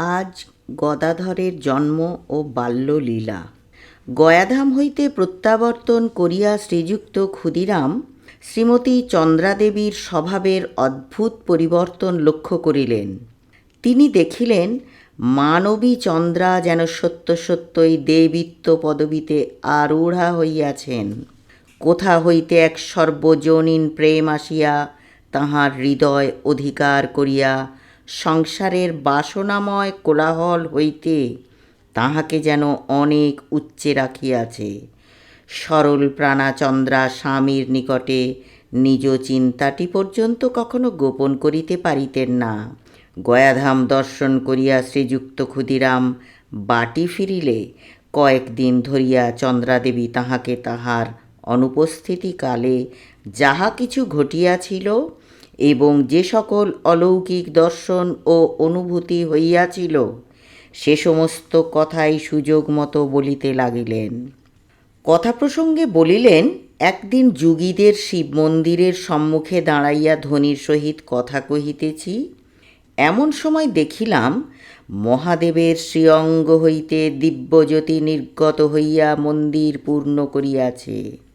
আজ গদাধরের জন্ম ও বাল্যলীলা। গয়াধাম হইতে প্রত্যাবর্তন করিয়া শ্রীযুক্ত ক্ষুদিরাম শ্রীমতী চন্দ্রাদেবীর স্বভাবের অদ্ভুত পরিবর্তন লক্ষ্য করিলেন। তিনি দেখিলেন, মানবী চন্দ্রা যেন সত্য সত্যই দেবীত্ব পদবীতে আরূঢ়া হইয়াছেন। কোথা হইতে এক সর্বজনীন প্রেম আসিয়া তাহার হৃদয় অধিকার করিয়া সংসারের বাসনাময় কোলাহল হইতে তাহাকে যেন অনেক উচ্চে রাখিয়াছে। সরল প্রাণাচন্দ্রা স্বামীর নিকটে নিজ চিন্তাটি পর্যন্ত কখনো গোপন করিতে পারিতেন না। গয়াধাম দর্শন করিয়া শ্রীযুক্ত ক্ষুদিরাম বাটি ফিরিলে কয়েকদিন ধরিয়া চন্দ্রাদেবী তাহাকে তাহার অনুপস্থিতিকালে যাহা কিছু ঘটিয়াছিল এবং যে সকল অলৌকিক দর্শন ও অনুভূতি হইয়াছিল, সে সমস্ত কথাই সুযোগ মতো বলিতে লাগিলেন। কথা প্রসঙ্গে বলিলেন, একদিন যুগীদের শিব মন্দিরের সম্মুখে দাঁড়াইয়া ধ্বনির সহিত কথা কহিতেছি, এমন সময় দেখিলাম, মহাদেবের শ্রীঅঙ্গ হইতে দিব্যজ্যোতি নির্গত হইয়া মন্দির পূর্ণ করিয়াছে।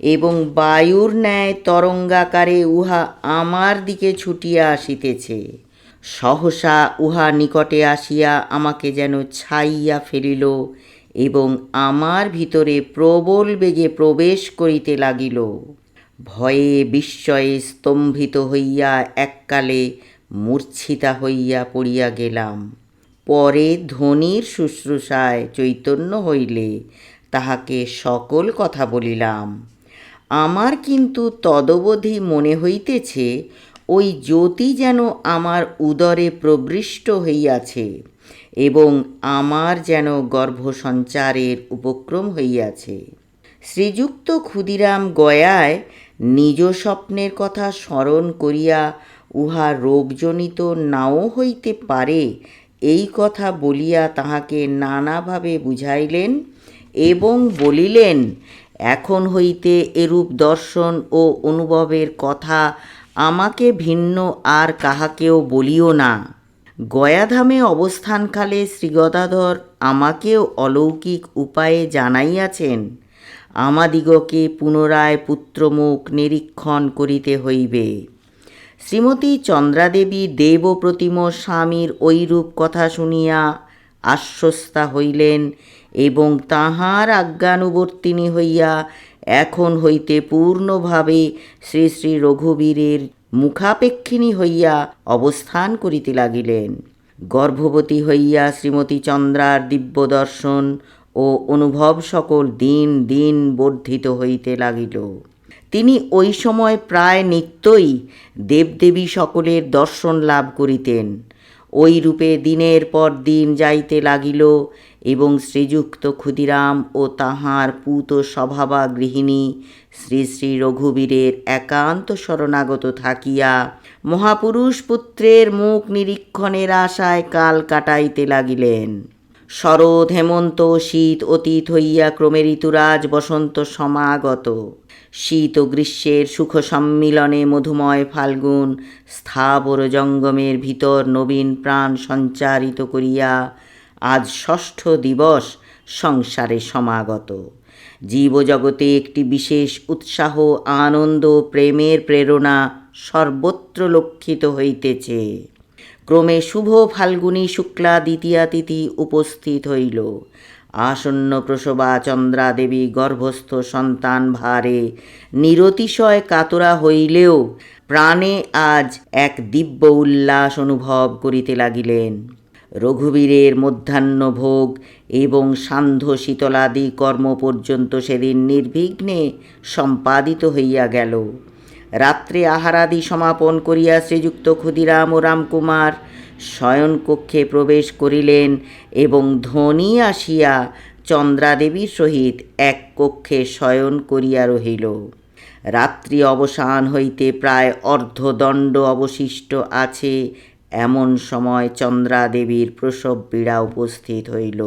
এবং বায়ুর ন্যায় তরঙ্গাকারে উহা আমার দিকে ছুটিয়া আসিতেছে। সহসা উহা নিকটে আসিয়া আমাকে যেন ছাইয়া ফেলিল এবং আমার ভিতরে প্রবল বেগে প্রবেশ করিতে লাগিল। ভয়ে বিস্ময়ে স্তম্ভিত হইয়া এককালে মূর্ছিতা হইয়া পড়িয়া গেলাম। পরে ধ্বনির শুশ্রূষায় চৈতন্য হইলে তাহাকে সকল কথা বলিলাম। আমার কিন্তু তদবধি মনে হইতেছে, ওই জ্যোতি যেন আমার উদরে প্রবৃষ্ট হইয়াছে এবং আমার যেন গর্ভসঞ্চারের উপক্রম হইয়াছে। শ্রীযুক্ত ক্ষুদিরাম গয়ায় নিজ স্বপ্নের কথা স্মরণ করিয়া উহা রোগজনিত নাও হইতে পারে এই কথা বলিয়া তাহাকে নানাভাবে বুঝাইলেন এবং বলিলেন এখন হইতে এরূপ দর্শন ও অনুভবের কথা আমাকে ভিন্ন আর কাহাকেও বলিও না। গয়াধামে অবস্থানকালে শ্রীগদাধর আমাকেও অলৌকিক উপায়ে জানাইয়াছেন, আমাদিগকে পুনরায় পুত্রমুখ নিরীক্ষণ করিতে হইবে। শ্রীমতী চন্দ্রাদেবী দেবপ্রতিম স্বামীর ঐরূপ কথা শুনিয়া আশ্বস্তা হইলেন এবং তাহার আজ্ঞানুবর্তিনী হইয়া এখন হইতে পূর্ণভাবে শ্রী শ্রী রঘুবীরের মুখাপেক্ষিনী হইয়া অবস্থান করিতে লাগিলেন। গর্ভবতী হইয়া শ্রীমতী চন্দ্রার দিব্য দর্শন ও অনুভব সকল দিন দিন বর্ধিত হইতে লাগিল। তিনি ওই সময় প্রায় নিত্যই দেবদেবী সকলের দর্শন লাভ করিতেন। ওই রূপে দিনের পর দিন যাইতে লাগিল এবং শ্রীযুক্ত ক্ষুদিরাম ও তাহার পুত স্বভাবা গৃহিণী শ্রী শ্রী রঘুবীরের একান্ত শরণাগত থাকিয়া মহাপুরুষ পুত্রের মুখ নিরীক্ষণের আশায় কাল কাটাইতে লাগিলেন। শরৎ, হেমন্ত, শীত অতীত হইয়া ক্রমে ঋতুরাজ বসন্ত সমাগত। শীত ও গ্রীষ্মের সুখ সম্মিলনে মধুময় ফাল্গুন স্থাবর জঙ্গমের ভিতর নবীন প্রাণ সঞ্চারিত করিয়া আজ ষষ্ঠ দিবস সংসারে সমাগত। জীবজগতে একটি বিশেষ উৎসাহ, আনন্দ, প্রেমের প্রেরণা সর্বত্র লক্ষিত হইতেছে। ক্রমে শুভ ফাল্গুনী শুক্লা দ্বিতীয়া তিথি উপস্থিত হইল। আসন্ন প্রসবা চন্দ্রা দেবী গর্ভস্থ সন্তান ভারে নিরতিশয় কাতরা হইলেও প্রাণে আজ এক দিব্য উল্লাস অনুভব করিতে লাগিলেন। রঘুবীরের মধ্যাহ্ন ভোগ এবং সান্ধ্য শীতলাদি কর্ম পর্যন্ত সেদিন নির্বিঘ্নে সম্পাদিত হইয়া গেল। রাত্রে আহারাদি সমাপন করিয়া শ্রীযুক্ত ক্ষুদিরাম ও রামকুমার শয়নকক্ষে প্রবেশ করিলেন এবং ধ্বনি আসিয়া চন্দ্রাদেবীর সহিত এক কক্ষে শয়ন করিয়া রহিল। রাত্রি অবসান হইতে প্রায় অর্ধদণ্ড অবশিষ্ট আছে এমন সময় চন্দ্রাদেবীর প্রসব পীড়া উপস্থিত হইল।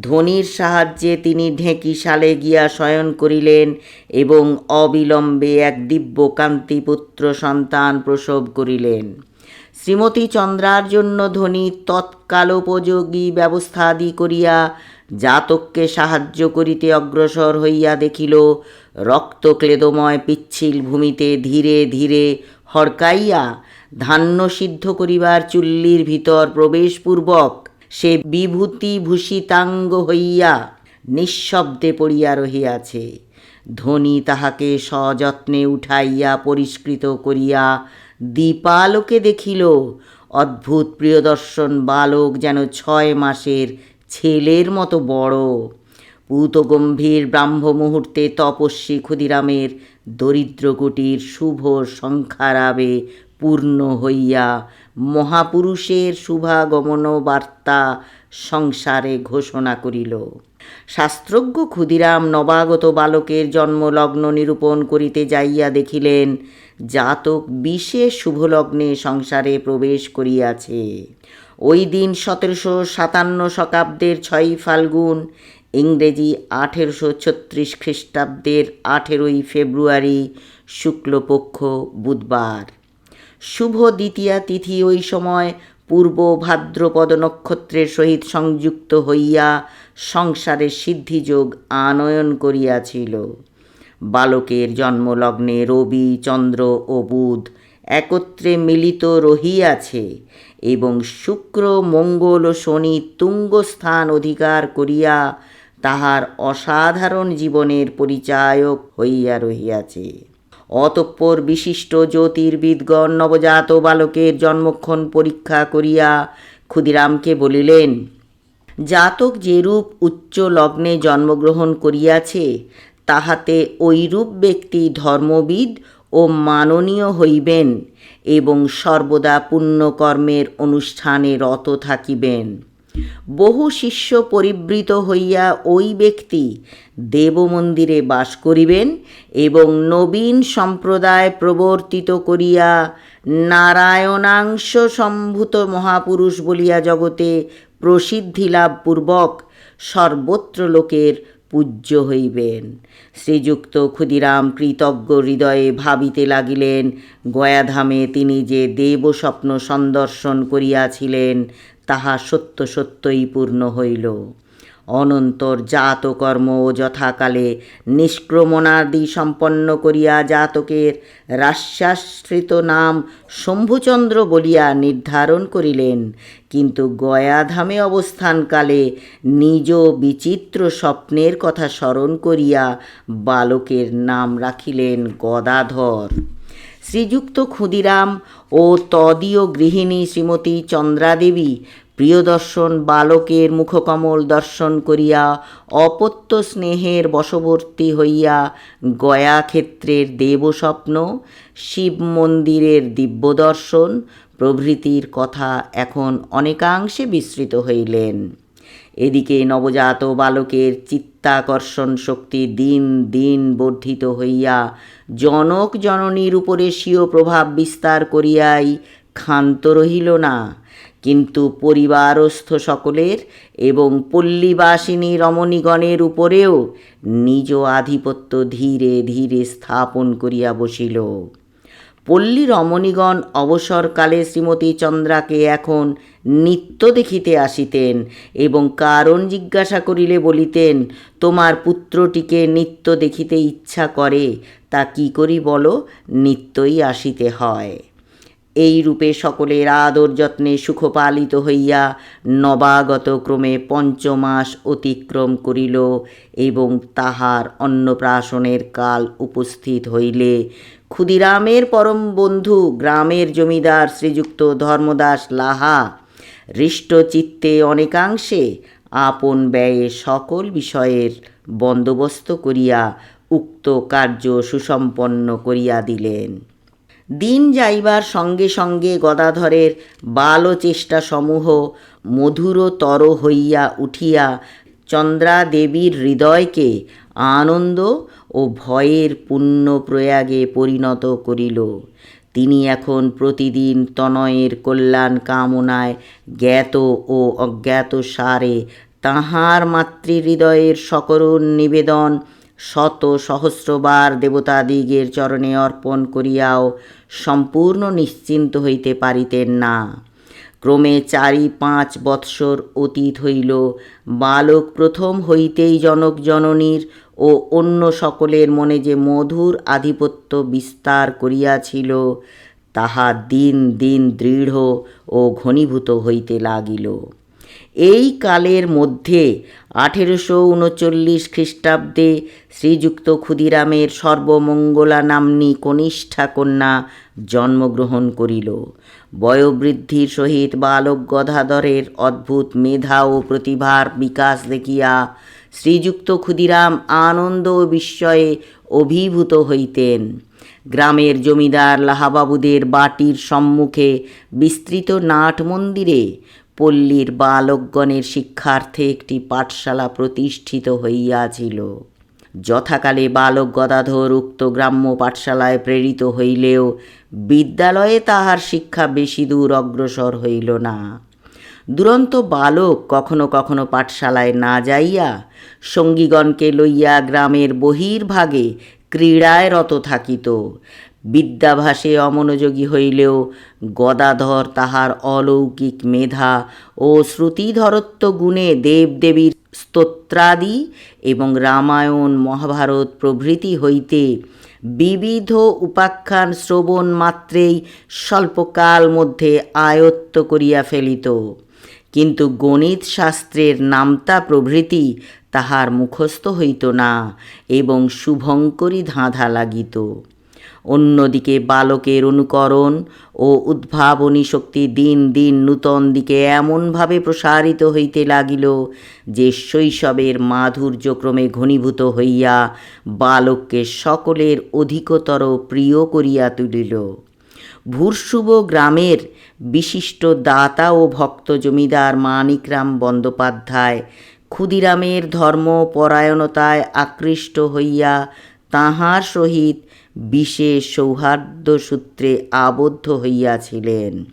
ধ্বনির সাহায্যে তিনি ঢেঁকি সালে গিয়া শয়ন করিলেন এবং অবিলম্বে এক দিব্য কান্তিপুত্র সন্তান প্রসব করিলেন। শ্রীমতী চন্দ্রার জন্য ধনী তৎকালোপযোগী ব্যবস্থাদি করিয়া জাতককে সাহায্য করিতে অগ্রসর হইয়া দেখিল, রক্তক্লেদময় পিচ্ছিল ভূমিতে ধীরে ধীরে হড়কাইয়া ধান্য সিদ্ধ করিবার চুল্লির ভিতর প্রবেশপূর্বক সে বিভূতি ভূষিতাঙ্গ হইয়া নিঃশব্দে পড়িয়া রহিয়াছে। ধনী তাহাকে সযত্নে উঠাইয়া পরিষ্কৃত করিয়া দীপালোকে দেখিল, অদ্ভুত প্রিয়দর্শন বালক যেন ছয় মাসের ছেলের মতো বড়। পূতগম্ভীর ব্রাহ্ম মুহূর্তে তপস্বী ক্ষুদিরামের দরিদ্র কুটির শুভ সংখ্যারাবে পূর্ণ হইয়া মহাপুরুষের শুভাগমন বার্তা সংসারে ঘোষণা করিল। শাস্ত্রজ্ঞ ক্ষুদিরাম নবাগত বালকের জন্মলগ্ন নিরূপণ করিতে যাইয়া দেখিলেন, জাতক বিশেষ শুভলগ্নে সংসারে প্রবেশ করিয়াছে। ওই দিন সতেরোশো সাতান্ন শতাব্দের ছয়ই ফাল্গুন ইংরেজি আঠেরোশো ছত্রিশ খ্রিস্টাব্দের আঠেরোই ফেব্রুয়ারি, শুক্লপক্ষ, বুধবার। শুভ দ্বিতীয়া তিথি ওই সময় পূর্ব ভাদ্রপদ নক্ষত্রের সহিত সংযুক্ত হইয়া সংসারের সিদ্ধিযোগ আনয়ন করিয়াছিল। বালকের জন্মলগ্নে রবি, চন্দ্র ও বুধ একত্রে মিলিত রহিয়াছে এবং শুক্র, মঙ্গল ও শনি তুঙ্গস্থান অধিকার করিয়া তাহার অসাধারণ জীবনের পরিচায়ক হইয়া রহিয়াছে। অতঃপর বিশিষ্ট জ্যোতির্বিদগণ নবজাত বালকের জন্মক্ষণ পরীক্ষা করিয়া ক্ষুদিরামকে বলিলেন, জাতক যেরূপ উচ্চ লগ্নে জন্মগ্রহণ করিয়াছে, তাহাতে ঐরূপ ব্যক্তি ধর্মবিদ ও মাননীয় হইবেন এবং সর্বদা পুণ্যকর্মের অনুষ্ঠানে রত থাকিবেন। বহু শিষ্য পরিবৃত হইয়া ওই ব্যক্তি দেবমন্দিরে বাস করিবেন এবং নবীন সম্প্রদায় প্রবর্তিত করিয়া নারায়ণাংশ সম্ভূত মহাপুরুষ বলিয়া জগতে প্রসিদ্ধি লাভপূর্বক সর্বত্র লোকের পূজ্য হইবেন। শ্রীযুক্ত ক্ষুদিরাম কৃতজ্ঞ হৃদয়ে ভাবিতে লাগিলেন, গয়াধামে তিনি যে দেবস্বপ্ন সন্দর্শন করিয়াছিলেন তাহা সত্য সত্যই পূর্ণ হইল। অনন্তর জাতকর্ম যথাকালে নিষ্ক্রমণাদি সম্পন্ন করিয়া জাতকের রাশ্যাশ্রিত নাম শম্ভুচন্দ্র বলিয়া নির্ধারণ করিলেন। কিন্তু গয়াধামে অবস্থানকালে নিজ বিচিত্র স্বপ্নের কথা স্মরণ করিয়া বালকের নাম রাখিলেন গদাধর। শ্রীযুক্ত ক্ষুদিরাম ও তদীয় গৃহিণী শ্রীমতী চন্দ্রাদেবী প্রিয়দর্শন বালকের মুখকমল দর্শন করিয়া অপত্য স্নেহের বশবর্তী হইয়া গয়া ক্ষেত্রের দেবস্বপ্ন, শিব মন্দিরের দিব্যদর্শন প্রভৃতির কথা এখন অনেকাংশে বিস্তৃত হইলেন। এদিকে নবজাত বালকের চিত্তাকর্ষণ শক্তি দিন দিন বর্ধিত হইয়া জনক জননীর উপরে স্বীয় প্রভাব বিস্তার করিয়াই ক্ষান্ত রহিল না। কিন্তু পরিবারস্থ সকলের এবং পল্লীবাসিনী রমণীগণের উপরেও নিজ আধিপত্য ধীরে ধীরে স্থাপন করিয়া বসিল। পল্লী রমণীগণ অবসরকালে শ্রীমতী চন্দ্রাকে এখন নিত্য দেখিতে আসিতেন এবং কারণ জিজ্ঞাসা করিলে বলিতেন, তোমার পুত্রটিকে নিত্য দেখিতে ইচ্ছা করে, তা কি করি বলো, নিত্যই আসিতে হয় এই রূপে সকলের আদর যত্নে সুখপালিত হইয়া নবাগত ক্রমে পঞ্চমাস অতিক্রম করিল এবং তাহার অন্নপ্রাশনের কাল উপস্থিত হইলে ক্ষুদিরামের পরম বন্ধু, গ্রামের জমিদার শ্রীযুক্ত ধর্মদাস লাহা। হৃষ্টচিত্তে অনেকাংশে আপন ব্যয়ে সকল বিষয়ের বন্দোবস্ত করিয়া, উক্ত কার্য সুসম্পন্ন করিয়া দিলেন। দিন যাইবার সঙ্গে সঙ্গে গদাধরের বালচেষ্টা সমূহ মধুরতর হইয়া উঠিয়া চন্দ্রা দেবীর হৃদয়কে আনন্দ ও ভয়ের পূর্ণ প্রয়াগে পরিণত করিল। তিনি এখন প্রতিদিন তনয়ের কল্যাণ কামনায় জ্ঞাত ও অজ্ঞাত সারে তাহার মাতৃহৃদয়ের সকরুণ নিবেদন শত সহস্রবার দেবতাদিগের চরণে অর্পণ করিয়াও সম্পূর্ণ নিশ্চিন্ত হইতে পারিতেন না। ক্রমে চারি পাঁচ বৎসর অতীত হইল। বালক প্রথম হইতেই জনক জননীর ও অন্য সকলের মনে যে মধুর আধিপত্য বিস্তার করিয়াছিল, তাহা দিন দিন দৃঢ় ও ঘনীভূত হইতে লাগিল। এই কালের মধ্যে আঠেরোশো উনচল্লিশ খ্রিস্টাব্দে শ্রীযুক্ত ক্ষুদিরামের সর্বমঙ্গলা নাম্নী কনিষ্ঠা কন্যা জন্মগ্রহণ করিল। বয়োবৃদ্ধির সহিত বালক গদাধরের অদ্ভুত মেধা ও প্রতিভার বিকাশ দেখিয়া শ্রীযুক্ত ক্ষুদিরাম আনন্দ ও বিস্ময়ে অভিভূত হইতেন। গ্রামের জমিদার লাহাবাবুদের বাটির সম্মুখে বিস্তৃত নাট মন্দিরে পল্লীর বালকগণের শিক্ষার্থে একটি পাঠশালা প্রতিষ্ঠিত হইয়াছিল। যথাকালে বালক গদাধর উক্ত গ্রাম্য পাঠশালায় প্রেরিত হইলেও বিদ্যালয়ে তাহার শিক্ষা বেশি দূর অগ্রসর হইল না। দুরন্ত বালক কখনো কখনো পাঠশালায় না যাইয়া সঙ্গীগণকে লইয়া গ্রামের বহির্ভাগে ক্রীড়ায় রত থাকিত। বিদ্যাভাসে অমনোযোগী হইলেও গদাধর তাহার অলৌকিক মেধা ও শ্রুতিধরত্ব গুণে দেবদেবীর স্তোত্রাদি এবং রামায়ণ, মহাভারত প্রভৃতি হইতে বিবিধ উপাখ্যান শ্রবণ মাত্রেই স্বল্পকাল মধ্যে আয়ত্ত করিয়া ফেলিত। কিন্তু গণিত শাস্ত্রের নামতা প্রভৃতি তাহার মুখস্থ হইত না এবং শুভঙ্করী ধাঁধা লাগিত। অন্যদিকে বালকের অনুকরণ ও উদ্ভাবনী শক্তি দিন দিন নূতন দিকে এমনভাবে প্রসারিত হইতে লাগিল যে শৈশবের মাধুর্যক্রমে ঘনীভূত হইয়া বালককে সকলের অধিকতর প্রিয় করিয়া তুলিল। ভূরশুভ গ্রামের বিশিষ্ট দাতা ও ভক্ত জমিদার মানিকরাম বন্দ্যোপাধ্যায় ক্ষুদিরামের ধর্মপরায়ণতায় আকৃষ্ট হইয়া তাহার সহিত বিশেষ সৌহার্দ্য সূত্রে আবদ্ধ হইয়াছিলেন।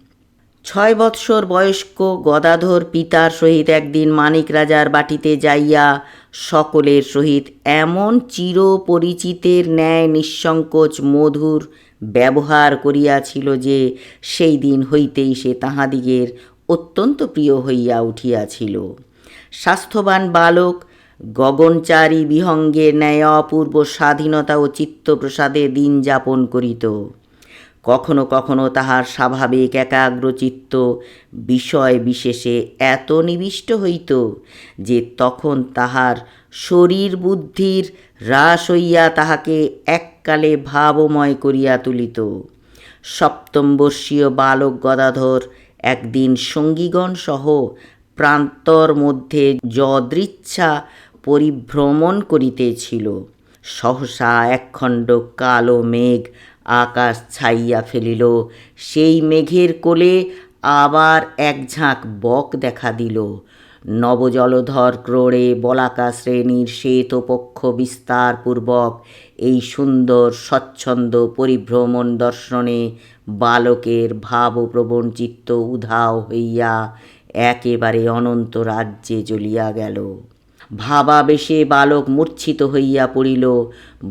ছয় বৎসর বয়স্ক গদাধর পিতার সহিত একদিন মানিক রাজার বাটিতে যাইয়া সকলের সহিত এমন চির পরিচিতের ন্যায় নিঃসংকোচ মধুর ব্যবহার করিয়াছিল যে সেই দিন হইতেই সে তাহাদিগের অত্যন্ত প্রিয় হইয়া উঠিয়াছিল। স্বাস্থ্যবান বালক গগনচারী বিহঙ্গের ন্যায় অপূর্ব স্বাধীনতা ও চিত্তপ্রসাদে দিন যাপন করিত। কখনো কখনো তাহার স্বাভাবিক একাগ্রচিত্ত বিষয় বিশেষে এত নিবিষ্ট হইত যে তখন তাহার শরীর বুদ্ধির হ্রাস হইয়া তাহাকে এককালে ভাবময় করিয়া তুলিত। সপ্তমবর্ষীয় বালক গদাধর একদিন সঙ্গীগণ সহ প্রান্তর মধ্যে যদৃচ্ছা পরিভ্রমণ করিতেছিল। সহসা একখণ্ড কালো মেঘ আকাশ ছাইয়া ফেলিল। সেই মেঘের কোলে আবার এক ঝাঁক বক দেখা দিল। নবজলধর ক্রোড়ে বলাকা শ্রেণির শ্বেতপক্ষ বিস্তারপূর্বক এই সুন্দর, স্বচ্ছন্দ পরিভ্রমণ দর্শনে বালকের ভাবপ্রবণ চিত্ত উধাও হইয়া একেবারে অনন্ত রাজ্যে চলিয়া গেল। ভাবাবেশে বালক মূর্ছিত হইয়া পড়িল।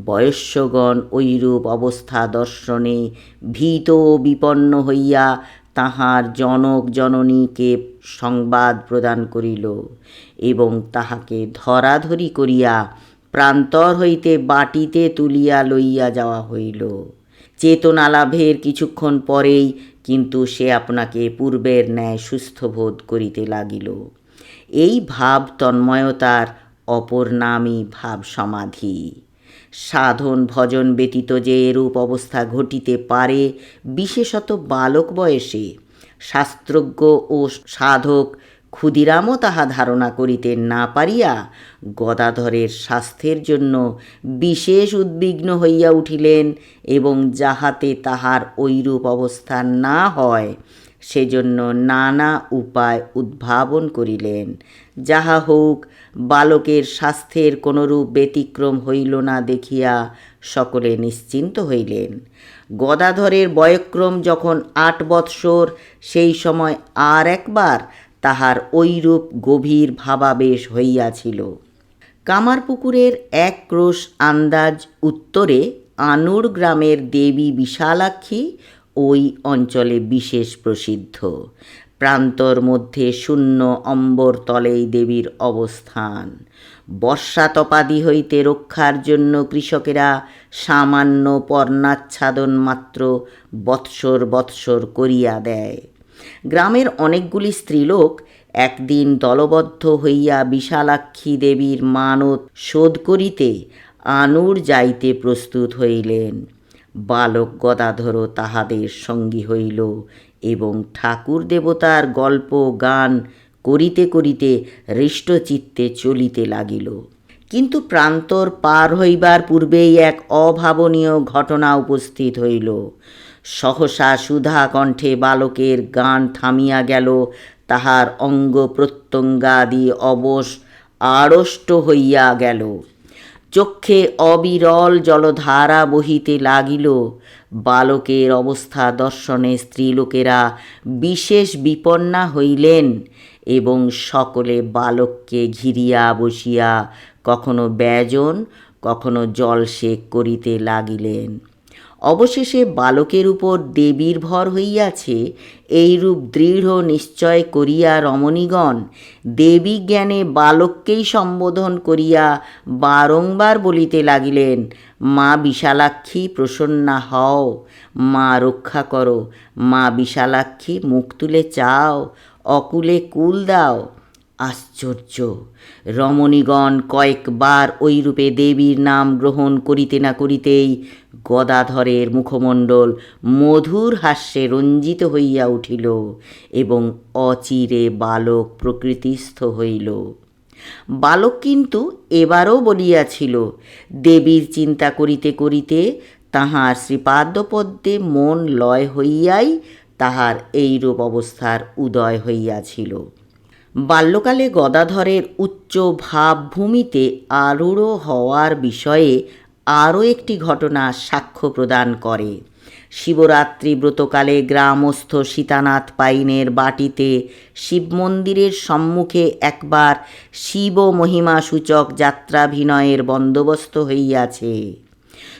বয়স্যগণ ঐরূপ অবস্থা দর্শনে ভীত বিপন্ন হইয়া তাহার জনক জননীকে সংবাদ প্রদান করিল এবং তাহাকে ধরাধরি করিয়া প্রান্তর হইতে বাটিতে তুলিয়া লইয়া যাওয়া হইল। চেতনা লাভের কিছুক্ষণ পরেই কিন্তু সে আপনাকে পূর্বের ন্যায় সুস্থ বোধ করিতে লাগিল। এই ভাব তন্ময়তার অপর নামই ভাব সমাধি। সাধন ভজন ব্যতীত যে এরূপ অবস্থা ঘটিতে পারে, বিশেষত বালক বয়সে শাস্ত্রজ্ঞ ও সাধক ক্ষুদিরামও তাহা ধারণা করিতে না পারিয়া গদাধরের স্বাস্থ্যের জন্য বিশেষ উদ্বিগ্ন হইয়া উঠিলেন এবং যাহাতে তাহার ঐরূপ অবস্থা না হয় সেজন্য নানা উপায় উদ্ভাবন করিলেন। যাহা হোক বালকের স্বাস্থ্যের কোনরূপ ব্যতিক্রম হইল না দেখিয়া সকলে নিশ্চিন্ত হইলেন। গদাধরের বয়ক্রম যখন আট বৎসর, সেই সময় আর একবার তাহার ঐরূপ গভীর ভাবাবেশ হইয়াছিল। কামারপুকুরের এক ক্রোশ আন্দাজ উত্তরে আনুর গ্রামের দেবী বিশালাক্ষী ওই অঞ্চলে বিশেষ প্রসিদ্ধ। প্রান্তর মধ্যে শূন্য অম্বর তলেই দেবীর অবস্থান। বর্ষা তপাদি হইতে রক্ষার জন্য কৃষকেরা সামান্য পর্ণাচ্ছাদন মাত্র বৎসর বৎসর করিয়া দেয়। গ্রামের অনেকগুলি স্ত্রীলোক একদিন দলবদ্ধ হইয়া বিশালাক্ষী দেবীর মানত শোধ করিতে আনুর যাইতে প্রস্তুত হইলেন। বালক গদাধরও তাহাদের সঙ্গী হইল এবং ঠাকুর দেবতার গল্প গান করিতে করিতে হৃষ্টচিত্তে চলিতে লাগিল। কিন্তু প্রান্তর পার হইবার পূর্বেই এক অভাবনীয় ঘটনা উপস্থিত হইল। সহসা সুধা কণ্ঠে বালকের গান থামিয়া গেল, তাহার অঙ্গ প্রত্যঙ্গাদি অবশ আড়ষ্ট হইয়া গেল। চক্ষে অবিরল জলধারা বহিতে লাগিল। বালকের অবস্থা দর্শনে স্ত্রীলোকেরা বিশেষ বিপন্না হইলেন এবং সকলে বালককে ঘিরিয়া বসিয়া কখনো ব্যজন, কখনো জল জলসেক করিতে লাগিলেন। অবশেষে বালকের উপর দেবীর ভর হইয়াছে, এইরূপ দৃঢ় নিশ্চয় করিয়া রমণীগণ দেবী জ্ঞানে বালককেই সম্বোধন করিয়া বারংবার বলিতে লাগিলেন, মা বিশালাক্ষী, প্রসন্না হও, মা রক্ষা করো, মা বিশালাক্ষী মুখ তুলে চাও, অকুলে কুল দাও। আশ্চর্য। রমণীগণ কয়েকবার ওইরূপে দেবীর নাম গ্রহণ করিতে না করিতেই গদাধরের মুখমণ্ডল মধুর হাস্যে রঞ্জিত হইয়া উঠিল এবং অচিরে বালক প্রকৃতিস্থ হইল। বালক কিন্তু এবারও বলিয়াছিল, দেবীর চিন্তা করিতে করিতে তাহার শ্রীপাদ্যপদ্মে মন লয় হইয়াই তাহার এইরূপ অবস্থার উদয় হইয়াছিল। বাল্যকালে গদাধরের উচ্চ ভাবভূমিতে আরূঢ় হওয়ার বিষয়ে আরও একটি ঘটনা সাক্ষ্য প্রদান করে। শিবরাত্রি ব্রতকালে গ্রামস্থ সীতানাথ পাইনের বাটিতে শিব মন্দিরের সম্মুখে একবার শিব মহিমা সূচক যাত্রাভিনয়ের বন্দোবস্ত হইয়াছে।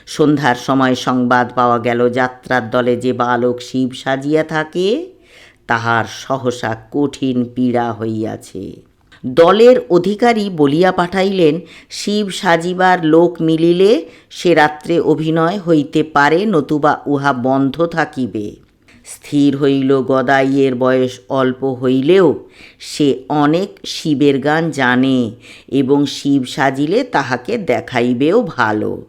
সন্ধ্যার সময় সংবাদ পাওয়া গেল, যাত্রার দলে যে বালক শিব সাজিয়া থাকে তাহার সহসা কঠিন পীড়া হইয়াছে। দলের অধিকারী বলিয়া পাঠাইলেন, শিব সাজিবার লোক মিলিলে সে রাত্রে অভিনয় হইতে পারে, নতুবা উহা বন্ধ থাকিবে। স্থির হইল গদাইয়ের বয়স অল্প হইলেও সে অনেক শিবের গান জানে এবং শিব সাজিলে তাহাকে দেখাইবেও ভালো।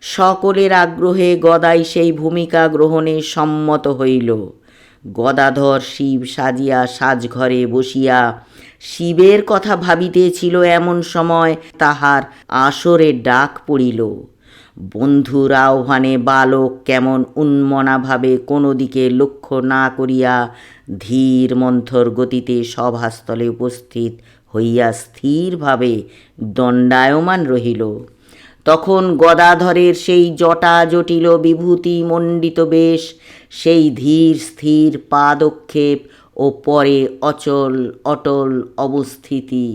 সকলের আগ্রহে গদাই সেই ভূমিকা গ্রহণে সম্মত হইল। গদাধর শিব সাজিয়া সাজঘরে বসিয়া শিবের কথা ভাবিতেছিল এমন সময় তাহার আসরে ডাক পড়িল। বন্ধুর আহ্বানে বালক কেমন উন্মনাভাবে কোনো দিকে লক্ষ্য না করিয়া ধীর মন্থর গতিতে সভাস্থলে উপস্থিত হইয়া স্থিরভাবে দণ্ডায়মান রহিল। তখন গদাধরের সেই জটা জটিল বিভূতি মণ্ডিত বেশ, সেই ধীর স্থির পাদক্ষেপ ও পরে অচল, অটল অবস্থিতি,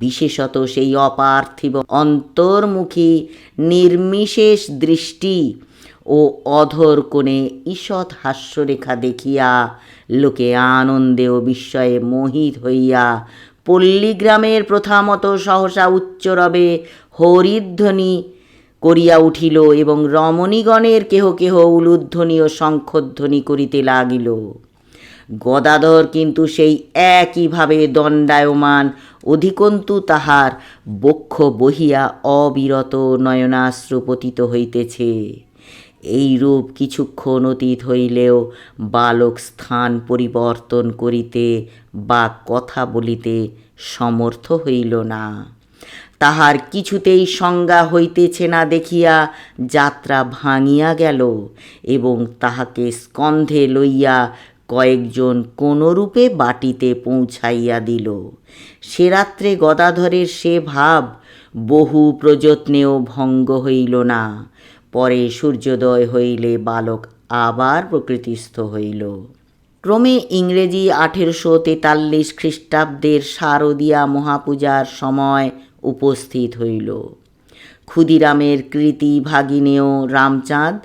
বিশেষত সেই অপার্থিব অন্তর্মুখী নির্মিশেষ দৃষ্টি ও অধর কোণে ঈষৎ হাস্যরেখা দেখিয়া লোকে আনন্দে ও বিস্ময়ে মোহিত হইয়া পল্লীগ্রামের প্রথামত সহসা উচ্চরবে হরিধ্বনি করিয়া উঠিল এবং রমণীগণের কেহ কেহ উলুধ্বনি ও শঙ্খধ্বনি করিতে লাগিল। গদাধর কিন্তু সেই একইভাবে দণ্ডায়মান, অধিকন্তু তাহার বক্ষ বহিয়া অবিরত নয়নাশ্রু পতিত হইতেছে। এইরূপ কিছুক্ষণ অতীত হইলেও বালক স্থান পরিবর্তন করিতে বা কথা বলিতে সমর্থ হইল না। তাহার কিছুতেই সংজ্ঞা হইতেছে না দেখিয়া যাত্রা ভাঙিয়া গেল এবং তাহাকে স্কন্ধে লইয়া কয়েকজন কোনরূপে বাটিতে পৌঁছাইয়া দিল। সে রাত্রে গদাধরের সে ভাব বহু প্রযত্নেও ভঙ্গ হইল না। পরে সূর্যোদয় হইলে বালক আবার প্রকৃতিস্থ হইল। ক্রমে ইংরেজি আঠেরোশো তেতাল্লিশ খ্রিস্টাব্দের শারদীয়া মহাপূজার সময় উপস্থিত হইল। ক্ষুদিরামের কৃতি ভাগিনেয় রামচাঁদ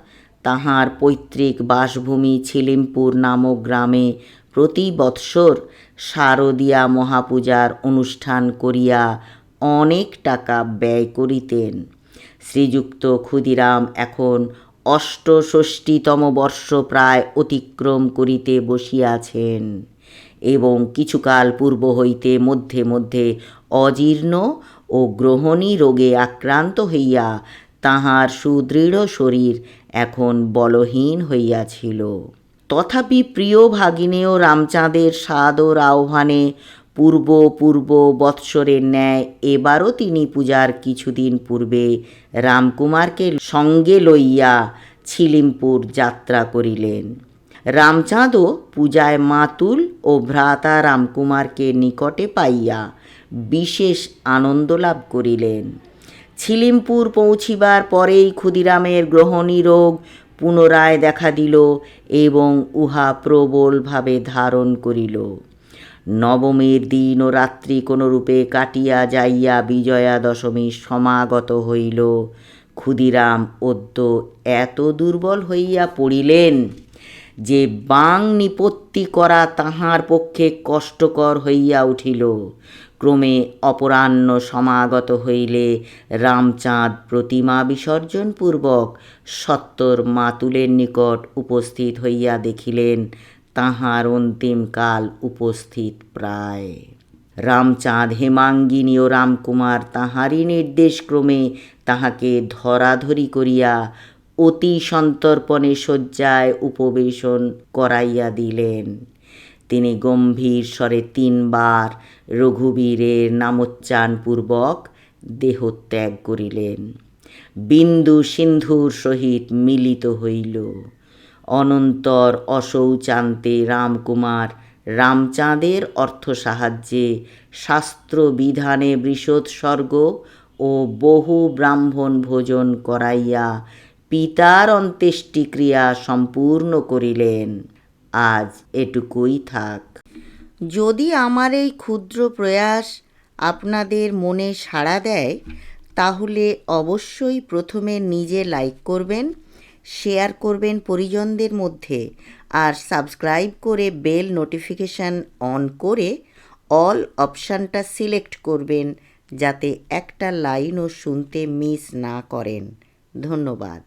তাহার পৈতৃক বাসভূমি ছিলিমপুর নামক গ্রামে প্রতি বৎসর শারদীয়া মহাপূজার অনুষ্ঠান করিয়া অনেক টাকা ব্যয় করিতেন। শ্রীযুক্ত ক্ষুদিরাম এখন অষ্টষষ্টিতম বর্ষ প্রায় অতিক্রম করিতে বসিয়াছেন এবং কিছুকাল পূর্ব হইতে মধ্যে মধ্যে অজীর্ণ ও গ্রহণী রোগে আক্রান্ত হইয়া তাহার সুদৃঢ় শরীর এখন বলহীন হইয়াছিল। তথাপি প্রিয় ভাগিনেয় রামচাঁদের সাদর আহ্বানে পূর্ব পূর্ব বৎসরের ন্যায় এবারও তিনি পূজার কিছুদিন পূর্বে রামকুমারকে সঙ্গে লইয়া ছিলিমপুর যাত্রা করিলেন। রামচাঁদও পূজায় মাতুল ও ভ্রাতা রামকুমারকে নিকটে পাইয়া বিশেষ আনন্দ লাভ করিলেন। ছিলিমপুর পৌঁছিবার পরেই ক্ষুদিরামের গ্রহণী রোগ পুনরায় দেখা দিল এবং উহা প্রবলভাবে ধারণ করিল। নবমীর দিন ও রাত্রি কোনরূপে কাটিয়া যাইয়া বিজয়া দশমী সমাগত হইল। ক্ষুদিরাম অদ্য এত দুর্বল হইয়া পড়িলেন যে বাং নিপত্তি করা তাহার পক্ষে কষ্টকর হইয়া উঠিল। ক্রমে অপরাহ্ন সমাগত হইলে রামচাঁদ প্রতিমা বিসর্জনপূর্বক সত্তর মাতুলের নিকট উপস্থিত হইয়া দেখিলেন, তাহার অন্তিমকাল উপস্থিত প্রায়। রামচাঁদ হেমাঙ্গিনী ও রামকুমার তাহারই নির্দেশক্রমে তাহাকে ধরাধরি করিয়া অতি সন্তর্পণে শয্যায় উপবেশন করাইয়া দিলেন। তিনি গম্ভীর স্বরে তিনবার রঘুবীরের নামোচ্চারণপূর্বক দেহত্যাগ করিলেন। বিন্দু সিন্ধুর সহিত মিলিত হইল। অনন্তর অশৌচান্তে রামকুমার রামচাঁদের অর্থ সাহায্যে শাস্ত্রবিধানে বৃষোৎসর্গ ও বহু ব্রাহ্মণ ভোজন করাইয়া পিতার অন্ত্যেষ্টিক্রিয়া সম্পূর্ণ করিলেন। আজ এটুকুই থাক। যদি আমার এই ক্ষুদ্র প্রয়াস আপনাদের মনে সাড়া দেয়, তাহলে অবশ্যই প্রথমে নিজে লাইক করবেন শেয়ার করবেন পরিজনদের মধ্যে, আর সাবস্ক্রাইব করে বেল নোটিফিকেশান অন করে অল অপশানটা সিলেক্ট করবেন, যাতে একটা লাইনও শুনতে মিস না করেন। ধন্যবাদ।